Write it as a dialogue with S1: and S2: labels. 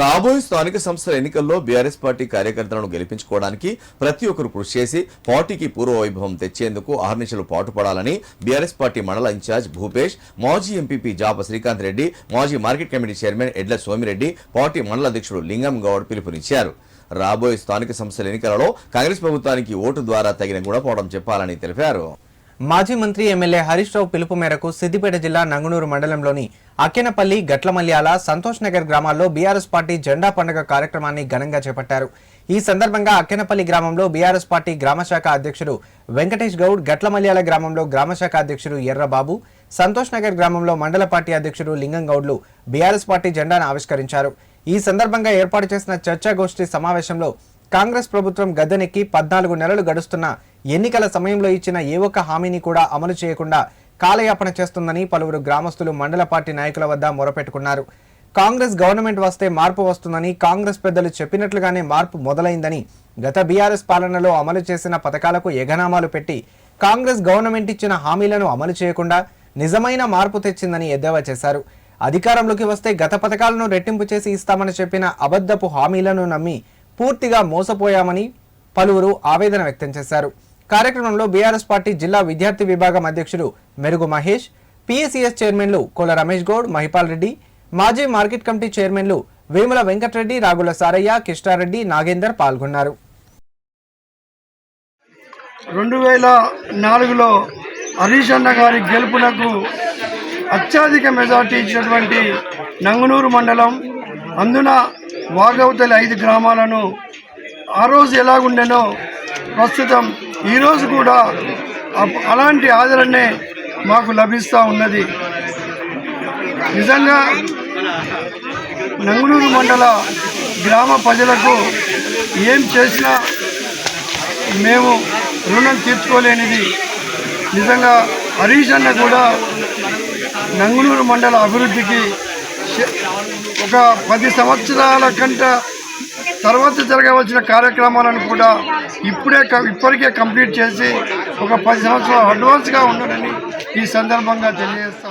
S1: రాబోయే స్థానిక సంస్థల ఎన్నికల్లో బీఆర్ఎస్ పార్టీ కార్యకర్తలను గెలిపించుకోవడానికి ప్రతి ఒక్కరు కృషి చేసి పార్టీకి పూర్వ వైభవం తెచ్చేందుకు అహర్నిశలు పాటుపడాలని బీఆర్ఎస్ పార్టీ మండల ఇన్ఛార్జ్ భూపేష్ మాజీ ఎంపీపీ జాప శ్రీకాంత్ రెడ్డి మాజీ మార్కెట్ కమిటీ చైర్మన్ ఎడ్ల సోమిరెడ్డి పార్టీ మండల అధ్యక్షుడు లింగం గౌడ్ పిలుపునిచ్చారు. రాబోయే స్థానిక సంస్థల ఎన్నికలలో కాంగ్రెస్ ప్రభుత్వానికి ఓటు ద్వారా తగిన గుణపాఠం చెప్పాలని తెలిపారు.
S2: మాజీ మంత్రి ఎమ్మెల్యే హరీష్ రావు పిలుపు మేరకు సిద్దిపేట జిల్లా నంగునూరు మండలంలోని అక్కెనపల్లి గట్లమల్యాల సంతోష్ నగర్ గ్రామాల్లో బీఆర్ఎస్ పార్టీ జెండా పండుగ కార్యక్రమాన్ని ఘనంగా చేపట్టారు. ఈ సందర్భంగా అక్కెనపల్లి గ్రామంలో బీఆర్ఎస్ పార్టీ గ్రామశాఖ అధ్యక్షుడు వెంకటేష్ గౌడ్ గట్లమల్యాల గ్రామంలో గ్రామశాఖ అధ్యక్షుడు ఎర్రబాబు సంతోష్ నగర్ గ్రామంలో మండల పార్టీ అధ్యక్షుడు లింగం గౌడ్లు బీఆర్ఎస్ పార్టీ జెండాను ఆవిష్కరించారు. ఈ సందర్భంగా ఏర్పాటు చేసిన చర్చాగోష్ఠి సమావేశంలో కాంగ్రెస్ ప్రభుత్వం గద్దెనెక్కి పద్నాలుగు నెలలు గడుస్తున్న ఎన్నికల సమయంలో ఇచ్చిన ఏ ఒక్క హామీని కూడా అమలు చేయకుండా కాలయాపన చేస్తుందని పలువురు గ్రామస్తులు మండల పార్టీ నాయకుల వద్ద మొరపెట్టుకున్నారు. కాంగ్రెస్ గవర్నమెంట్ వస్తే మార్పు వస్తుందని కాంగ్రెస్ పెద్దలు చెప్పినట్లుగానే మార్పు మొదలైందని గత బీఆర్ఎస్ పాలనలో అమలు చేసిన పథకాలకు ఎగనామాలు పెట్టి కాంగ్రెస్ గవర్నమెంట్ ఇచ్చిన హామీలను అమలు చేయకుండా నిజమైన మార్పు తెచ్చిందని ఎద్దేవా చేశారు. అధికారంలోకి వస్తే గత పథకాలను రెట్టింపు చేసి ఇస్తామని చెప్పిన అబద్ధపు హామీలను నమ్మి పూర్తిగా మోసపోయామని పలువురు ఆవేదన వ్యక్తం చేశారు. కార్యక్రమంలో బీఆర్ఎస్ పార్టీ జిల్లా విద్యార్థి విభాగం అధ్యక్షుడు మెరుగు మహేష్ పిఎస్సిఎస్ చైర్మన్లు కోల రమేష్ గౌడ్ మహిపాల్ రెడ్డి మాజీ మార్కెట్ కమిటీ చైర్మన్లు వేముల వెంకటరెడ్డి రాగుల సారయ్య కిష్టారెడ్డి నాగేందర్ పాల్గొన్నారు.
S3: రెండు వేల నాలుగులో హరీష్ అన్న గారి గెలుపునకు అత్యధిక మెజార్టీ ఇచ్చినటువంటి నంగునూరు మండలం అందున వాగవతలి ఐదు గ్రామాలను ఆ రోజు ఎలాగుండెనో ప్రస్తుతం ఈరోజు కూడా అప్- అలాంటి ఆదరణే మాకు లభిస్తూ ఉన్నది. నిజంగా నంగునూరు మండల గ్రామ ప్రజలకు ఏం చేసినా మేము రుణం తీర్చుకోలేనిది. నిజంగా హరీష్ అన్న కూడా నంగునూరు మండల అభివృద్ధికి ఒక పది సంవత్సరాల కంట తర్వాత జరగవలసిన కార్యక్రమాలను కూడా ఇప్పుడే క- ఇప్పటికే కంప్లీట్ చేసి ఒక పది సంవత్సరాలు అడ్వాన్స్గా ఉండడని ఈ సందర్భంగా తెలియజేస్తాను